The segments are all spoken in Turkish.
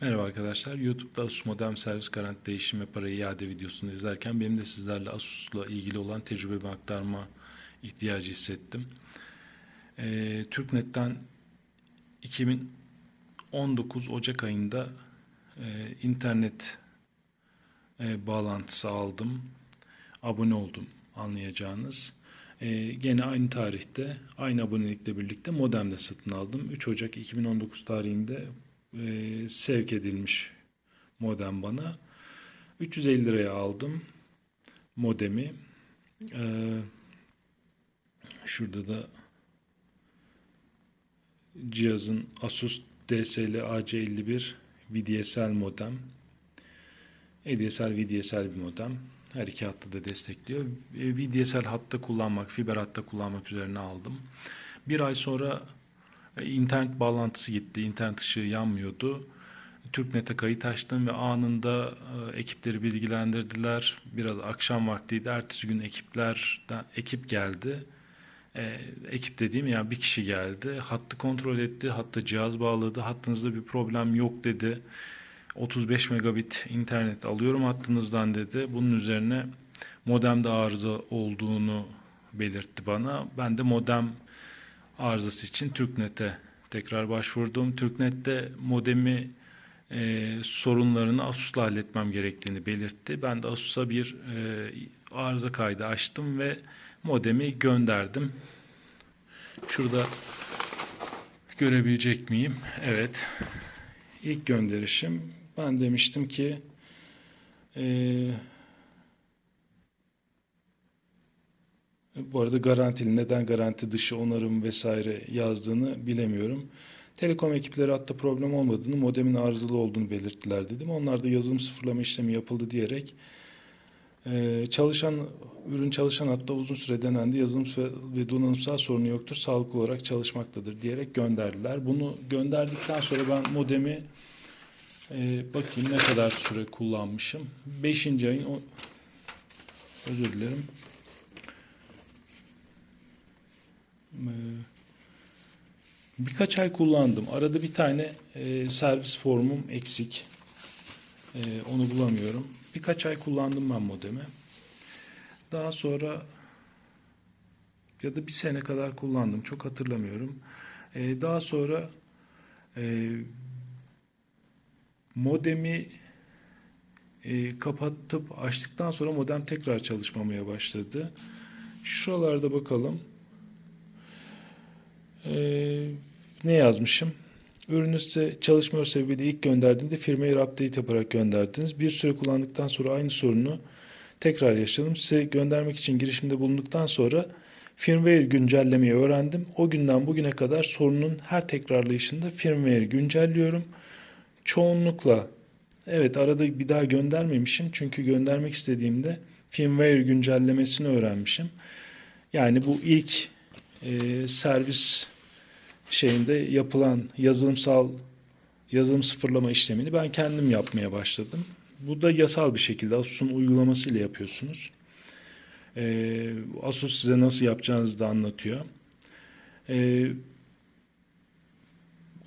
Merhaba arkadaşlar. YouTube'da Asus Modem Servis Garanti Değişim ve Para iade videosunu izlerken benim de sizlerle Asus'la ilgili olan tecrübemi aktarma ihtiyacı hissettim. Ee, TürkNet'ten 2019 Ocak ayında e, internet e, bağlantısı aldım. Abone oldum anlayacağınız. E, gene aynı tarihte aynı abonelikle birlikte modem de satın aldım. 3 Ocak 2019 tarihinde e, sevk edilmiş modem bana. 350 liraya aldım modemi. E, şurada da cihazın Asus DSL AC51 VDSL modem. ADSL VDSL bir modem. Her iki hattı da destekliyor. E, VDSL hatta kullanmak, fiber hatta kullanmak üzerine aldım. Bir ay sonra e, internet bağlantısı gitti. İnternet ışığı yanmıyordu. TürkNet'e kayıt açtım ve anında e, ekipleri bilgilendirdiler. Biraz akşam vaktiydi. Ertesi gün ekiplerden ekip geldi. E, ekip dediğim yani bir kişi geldi. Hattı kontrol etti. Hatta cihaz bağladı. Hattınızda bir problem yok dedi. 35 megabit internet alıyorum hattınızdan dedi. Bunun üzerine modemde arıza olduğunu belirtti bana. Ben de modem arızası için TürkNet'e tekrar başvurdum. TürkNet'te modemi e, sorunlarını Asus'la halletmem gerektiğini belirtti. Ben de Asus'a bir e, arıza kaydı açtım ve modemi gönderdim. Şurada görebilecek miyim? Evet. İlk gönderişim. Ben demiştim ki e, Bu arada garantili neden garanti dışı onarım vesaire yazdığını bilemiyorum. Telekom ekipleri hatta problem olmadığını, modemin arızalı olduğunu belirttiler dedim. Onlar da yazılım sıfırlama işlemi yapıldı diyerek e, çalışan ürün çalışan hatta uzun süre denendi. Yazılım ve donanımsal sorunu yoktur. Sağlıklı olarak çalışmaktadır diyerek gönderdiler. Bunu gönderdikten sonra ben modemi e, bakayım ne kadar süre kullanmışım. 5. ayın özür dilerim. Birkaç ay kullandım. Arada bir tane e, servis formum eksik. E, onu bulamıyorum. Birkaç ay kullandım ben modemi. Daha sonra ya da bir sene kadar kullandım. Çok hatırlamıyorum. E, daha sonra e, modemi e, kapatıp açtıktan sonra modem tekrar çalışmamaya başladı. Şuralarda bakalım. Ee, ne yazmışım? Ürününüz size çalışmıyor sebebiyle ilk gönderdiğimde firmware update yaparak gönderdiniz. Bir süre kullandıktan sonra aynı sorunu tekrar yaşadım. Size göndermek için girişimde bulunduktan sonra firmware güncellemeyi öğrendim. O günden bugüne kadar sorunun her tekrarlayışında firmware güncelliyorum. Çoğunlukla evet arada bir daha göndermemişim. Çünkü göndermek istediğimde firmware güncellemesini öğrenmişim. Yani bu ilk e, servis şeyinde yapılan yazılımsal yazılım sıfırlama işlemini ben kendim yapmaya başladım. Bu da yasal bir şekilde Asus'un uygulamasıyla yapıyorsunuz. Ee, Asus size nasıl yapacağınızı da anlatıyor. Ee,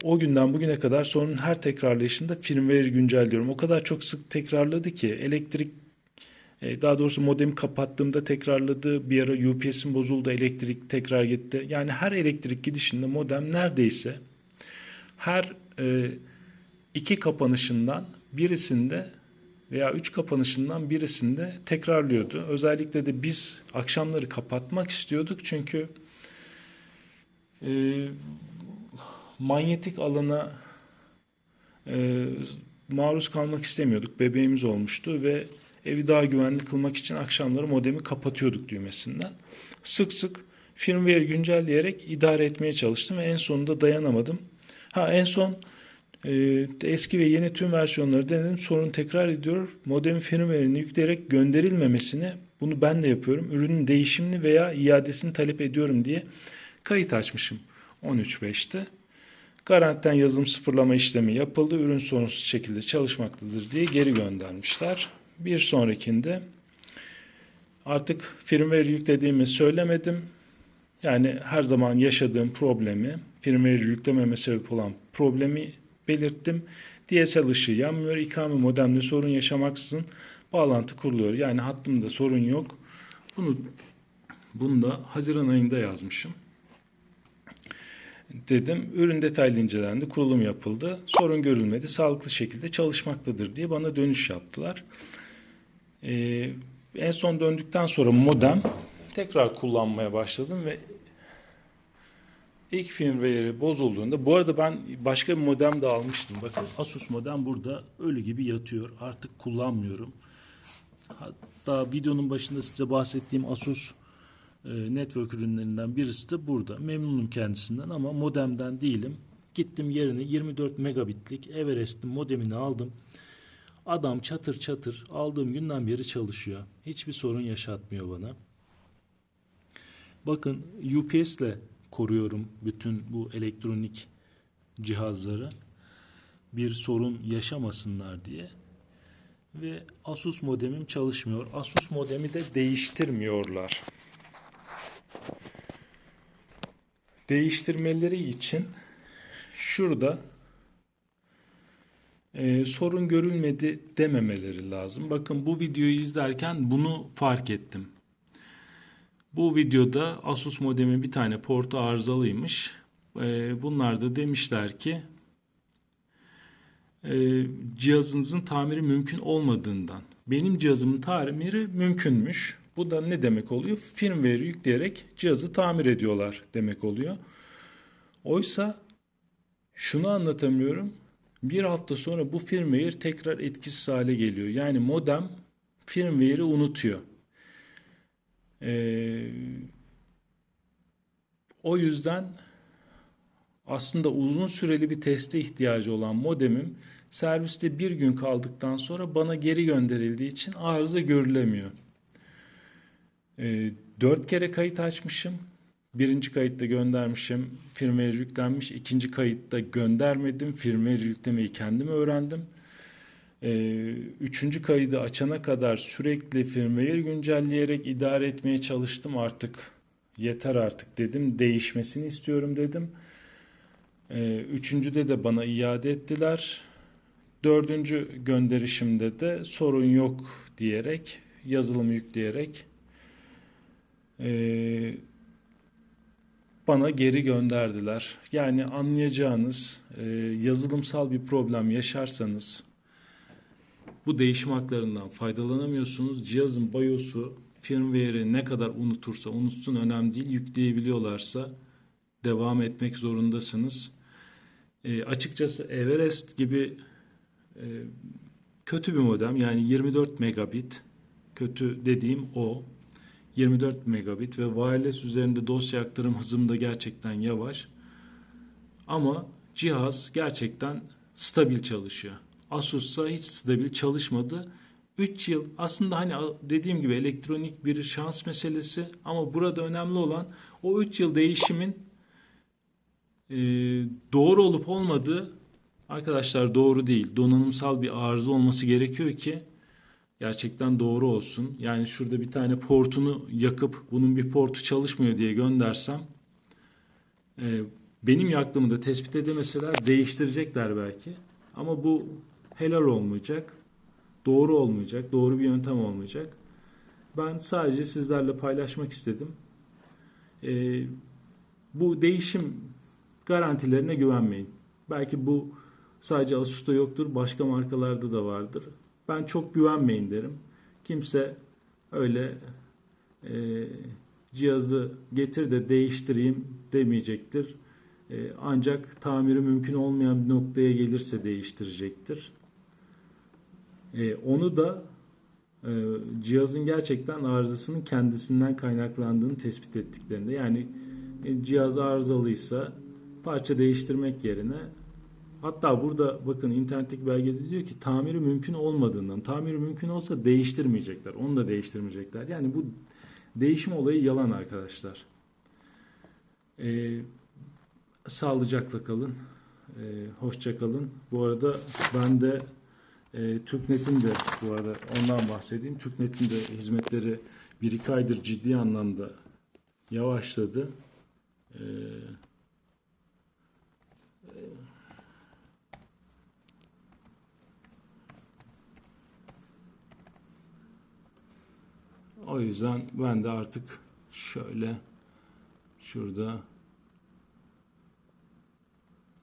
o günden bugüne kadar sorunun her tekrarlayışında firmware güncelliyorum. O kadar çok sık tekrarladı ki elektrik e, daha doğrusu modemi kapattığımda tekrarladı. Bir ara UPS'im bozuldu, elektrik tekrar gitti. Yani her elektrik gidişinde modem neredeyse her e, iki kapanışından birisinde veya üç kapanışından birisinde tekrarlıyordu. Özellikle de biz akşamları kapatmak istiyorduk çünkü e, manyetik alana e, maruz kalmak istemiyorduk. Bebeğimiz olmuştu ve evi daha güvenli kılmak için akşamları modemi kapatıyorduk düğmesinden. Sık sık firmware güncelleyerek idare etmeye çalıştım ve en sonunda dayanamadım. Ha en son e, eski ve yeni tüm versiyonları denedim. Sorun tekrar ediyor. Modemin firmware'ini yükleyerek gönderilmemesini bunu ben de yapıyorum. Ürünün değişimini veya iadesini talep ediyorum diye kayıt açmışım 13.5'te. Garantiden yazılım sıfırlama işlemi yapıldı. Ürün sorunsuz şekilde çalışmaktadır diye geri göndermişler. Bir sonrakinde artık firmware yüklediğimi söylemedim. Yani her zaman yaşadığım problemi, firmware yüklememe sebep olan problemi belirttim. DSL ışığı yanmıyor. İKM modemde sorun yaşamaksızın bağlantı kuruluyor. Yani hattımda sorun yok. Bunu bunu da Haziran ayında yazmışım. Dedim ürün detaylı incelendi, kurulum yapıldı, sorun görülmedi, sağlıklı şekilde çalışmaktadır diye bana dönüş yaptılar. Ee, en son döndükten sonra modem tekrar kullanmaya başladım ve ilk firmware'i bozulduğunda bu arada ben başka bir modem de almıştım. Bakın Asus modem burada ölü gibi yatıyor. Artık kullanmıyorum. Hatta videonun başında size bahsettiğim Asus e, network ürünlerinden birisi de burada. Memnunum kendisinden ama modemden değilim. Gittim yerine 24 megabitlik Everest'in modemini aldım. Adam çatır çatır aldığım günden beri çalışıyor. Hiçbir sorun yaşatmıyor bana. Bakın UPS ile koruyorum bütün bu elektronik cihazları. Bir sorun yaşamasınlar diye. Ve Asus modemim çalışmıyor. Asus modemi de değiştirmiyorlar. Değiştirmeleri için şurada e, sorun görülmedi dememeleri lazım. Bakın bu videoyu izlerken bunu fark ettim. Bu videoda Asus modemi bir tane portu arızalıymış. E, bunlar da demişler ki e, cihazınızın tamiri mümkün olmadığından. Benim cihazımın tamiri mümkünmüş. Bu da ne demek oluyor? Firmware yükleyerek cihazı tamir ediyorlar demek oluyor. Oysa şunu anlatamıyorum. Bir hafta sonra bu firmware tekrar etkisiz hale geliyor. Yani modem firmware'i unutuyor. Ee, o yüzden aslında uzun süreli bir teste ihtiyacı olan modemim serviste bir gün kaldıktan sonra bana geri gönderildiği için arıza görülemiyor. Ee, 4 kere kayıt açmışım. Birinci kayıtta göndermişim. Firmware yüklenmiş. İkinci kayıtta göndermedim. Firmware yüklemeyi kendim öğrendim. Ee, üçüncü kaydı açana kadar sürekli firmware güncelleyerek idare etmeye çalıştım artık. Yeter artık dedim. Değişmesini istiyorum dedim. Ee, üçüncüde de bana iade ettiler. Dördüncü gönderişimde de sorun yok diyerek yazılımı yükleyerek e, bana geri gönderdiler. Yani anlayacağınız e, yazılımsal bir problem yaşarsanız bu değişim haklarından faydalanamıyorsunuz. Cihazın BIOS'u firmware'i ne kadar unutursa unutsun önemli değil. Yükleyebiliyorlarsa devam etmek zorundasınız. E, açıkçası Everest gibi e, kötü bir modem yani 24 megabit kötü dediğim o 24 megabit ve wireless üzerinde dosya aktarım hızım da gerçekten yavaş. Ama cihaz gerçekten stabil çalışıyor. Asus'sa hiç stabil çalışmadı. 3 yıl aslında hani dediğim gibi elektronik bir şans meselesi ama burada önemli olan o 3 yıl değişimin e, doğru olup olmadığı arkadaşlar doğru değil. Donanımsal bir arıza olması gerekiyor ki gerçekten doğru olsun. Yani şurada bir tane portunu yakıp bunun bir portu çalışmıyor diye göndersem e, benim yaktığımı da tespit edemeseler değiştirecekler belki. Ama bu helal olmayacak. Doğru olmayacak. Doğru bir yöntem olmayacak. Ben sadece sizlerle paylaşmak istedim. E, bu değişim garantilerine güvenmeyin. Belki bu sadece Asus'ta yoktur. Başka markalarda da vardır. Ben çok güvenmeyin derim. Kimse öyle e, cihazı getir de değiştireyim demeyecektir. E, ancak tamiri mümkün olmayan bir noktaya gelirse değiştirecektir. E, onu da e, cihazın gerçekten arızasının kendisinden kaynaklandığını tespit ettiklerinde yani e, cihaz arızalıysa parça değiştirmek yerine Hatta burada bakın internetteki belgede diyor ki tamiri mümkün olmadığından, tamiri mümkün olsa değiştirmeyecekler. Onu da değiştirmeyecekler. Yani bu değişim olayı yalan arkadaşlar. Ee, sağlıcakla kalın. Ee, hoşça kalın. Bu arada ben de e, TürkNet'in de bu arada ondan bahsedeyim. TürkNet'in de hizmetleri bir iki aydır ciddi anlamda yavaşladı. Ee, O yüzden ben de artık şöyle şurada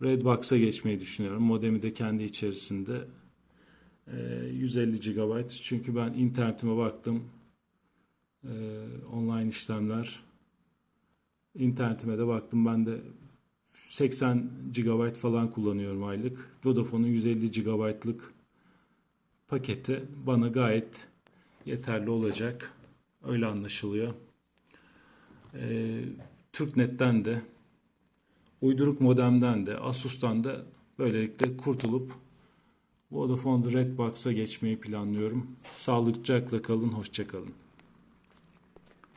Redbox'a geçmeyi düşünüyorum. Modemi de kendi içerisinde e, 150 GB. Çünkü ben internetime baktım. E, online işlemler. İnternetime de baktım. Ben de 80 GB falan kullanıyorum aylık. Vodafone'un 150 GB'lık paketi bana gayet yeterli olacak. Öyle anlaşılıyor. Ee, Türknet'ten de uyduruk modemden de Asus'tan da böylelikle kurtulup Vodafone Redbox'a geçmeyi planlıyorum. Sağlıcakla kalın, hoşça kalın.